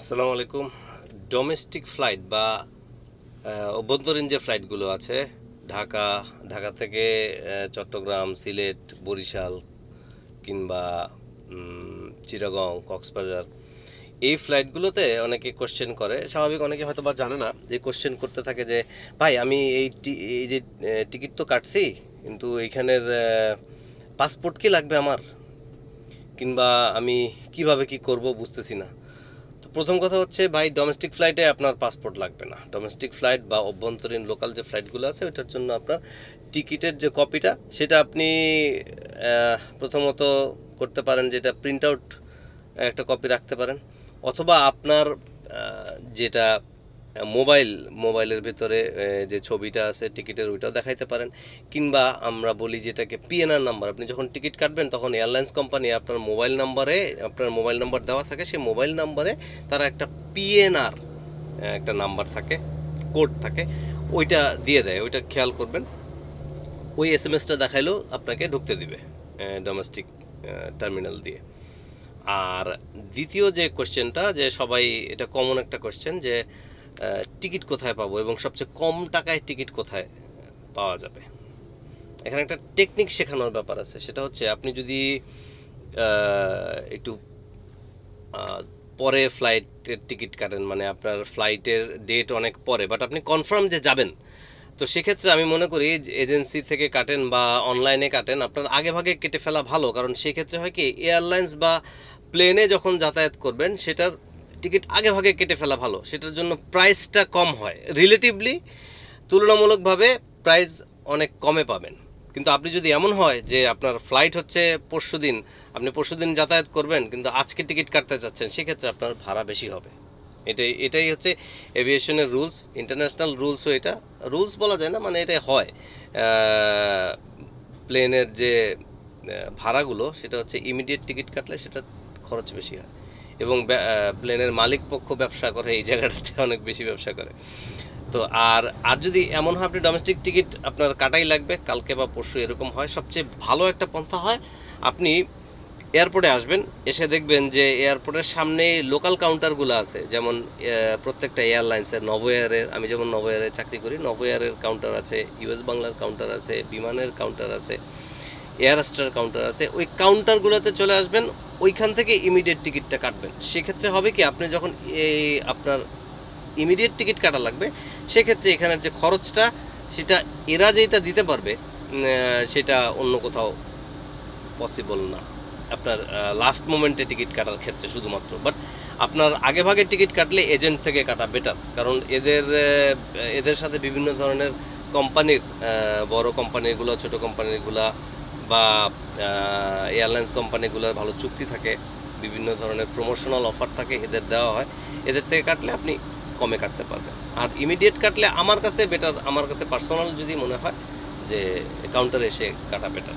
আসসালামু আলাইকুম। Domestic flight বা অভ্যন্তরীণ যে ফ্লাইটগুলো আছে, ঢাকা ঢাকা থেকে চট্টগ্রাম, সিলেট, বরিশাল কিংবা চিটাগং, কক্সবাজার, এই ফ্লাইটগুলোতে অনেকে কোশ্চেন করে। স্বাভাবিক অনেকে হয়তো বা জানে না, যে কোশ্চেন করতে থাকে যে, ভাই, আমি এই এই যে টিকিট তো কাটছি, কিন্তু এইখানের পাসপোর্ট কি লাগবে আমার? কিংবা আমি কীভাবে কি করব বুঝতেছি না। তো প্রথম কথা হচ্ছে, ভাই ডোমেস্টিক ফ্লাইটে আপনার পাসপোর্ট লাগবে না। ডোমেস্টিক ফ্লাইট বা অভ্যন্তরীণ লোকাল যে ফ্লাইটগুলো আছে, ওইটার জন্য আপনার টিকিটের যে কপিটা সেটা আপনি প্রথমত করতে পারেন যেটা প্রিন্ট আউট একটা কপি রাখতে পারেন। অথবা আপনার যেটা মোবাইল, মোবাইলের ভিতরে যে ছবিটা আছে, টিকিটের ওইটাও দেখাইতে পারেন। কিংবা আমরা বলি যেটাকে পিএনআর নাম্বার আপনি যখন টিকিট কাটবেন তখন এয়ারলাইন্স কোম্পানি আপনার মোবাইল নাম্বারে, আপনার মোবাইল নাম্বার দেওয়া থাকে, সেই মোবাইল নাম্বারে তারা একটা পিএনআর একটা নাম্বার থাকে কোড থাকে, ওইটা দিয়ে দেয়, ওইটা খেয়াল করবেন। ওই এস এম এসটা দেখাইলেও আপনাকে ঢুকতে দিবে ডোমেস্টিক টার্মিনাল দিয়ে। আর দ্বিতীয় যে কোশ্চেনটা যে সবাই, এটা কমন একটা কোশ্চেন যে টিকিট কোথায় পাবো এবং সবচেয়ে কম টাকায় টিকিট কোথায় পাওয়া যাবে? এখানে একটা টেকনিক শেখানোর ব্যাপার আছে। সেটা হচ্ছে আপনি যদি একটু পরে ফ্লাইটের টিকিট কাটেন মানে আপনার ফ্লাইটের ডেট অনেক পরে বাট আপনি কনফার্ম যে যাবেন, তো সেক্ষেত্রে আমি মনে করি এজেন্সি থেকে কাটেন বা অনলাইনে কাটেন, আপনার আগে ভাগে কেটে ফেলা ভালো। কারণ সেক্ষেত্রে হয় কি এয়ারলাইন্স বা প্লেনে যখন যাতায়াত করবেন, সেটার টিকিট আগে ভাগে কেটে ফেলা ভালো, সেটার জন্য প্রাইসটা কম হয়। রিলেটিভলি তুলনামূলকভাবে প্রাইস অনেক কমে পাবেন। কিন্তু আপনি যদি এমন হয় যে আপনার ফ্লাইট হচ্ছে পরশু দিন, আপনি পরশু দিন যাতায়াত করবেন, কিন্তু আজকে টিকিট কাটতে চাচ্ছেন সেক্ষেত্রে আপনার ভাড়া বেশি হবে। এটাই এটাই হচ্ছে এভিয়েশনের রুলস ইন্টারন্যাশনাল রুলসও এটা। রুলস বলা যায় না মানে এটাই হয়। প্লেনের যে ভাড়াগুলো, সেটা হচ্ছে ইমিডিয়েট টিকিট কাটলে সেটা খরচ বেশি হয়। এবং প্লেনের মালিক পক্ষ ব্যবসা করে, এই জায়গাটাতে অনেক বেশি ব্যবসা করে। তো আর আর যদি এমন হয় আপনি ডোমেস্টিক টিকিট আপনার কাটাই লাগবে, কালকে বা পরশু এরকম হয়, সবচেয়ে ভালো একটা পন্থা হয়, আপনি এয়ারপোর্টে আসবেন, এসে দেখবেন যে এয়ারপোর্টের সামনে লোকাল কাউন্টারগুলো আছে, যেমন প্রত্যেকটা এয়ারলাইন্সের নভোয়ারের আমি যেমন নভোয়ারে চাকরি করি নভোয়ারের কাউন্টার আছে ইউএস বাংলার কাউন্টার আছে, বিমানের কাউন্টার আছে এয়ারস্টার কাউন্টার আছে, ওই কাউন্টারগুলোতে চলে আসবেন ওইখান থেকে ইমিডিয়েট টিকিটটা কাটবেন। সেক্ষেত্রে হবে কি, আপনি যখন এই আপনার ইমিডিয়েট টিকিট কাটা লাগবে, সেক্ষেত্রে এখানের যে খরচটা, সেটা এরা যেটা দিতে পারবে সেটা অন্য কোথাও পসিবল না। আপনার লাস্ট মোমেন্টে টিকিট কাটার ক্ষেত্রে শুধুমাত্র। বাট আপনার আগে ভাগে টিকিট কাটলে এজেন্ট থেকে কাটা বেটার কারণ এদের এদের সাথে বিভিন্ন ধরনের কোম্পানির বড় কোম্পানিগুলো ছোট কোম্পানিগুলো বা এয়ারলাইন্স কোম্পানিগুলোর ভালো চুক্তি থাকে, বিভিন্ন ধরনের প্রমোশনাল অফার থাকে, এদের দেওয়া হয়। এদের থেকে কাটলে আপনি কমে কাটতে পারবেন। আর ইমিডিয়েট কাটলে আমার কাছে বেটার আমার কাছে পার্সোনাল যদি মনে হয় যে কাউন্টারে এসে কাটা বেটার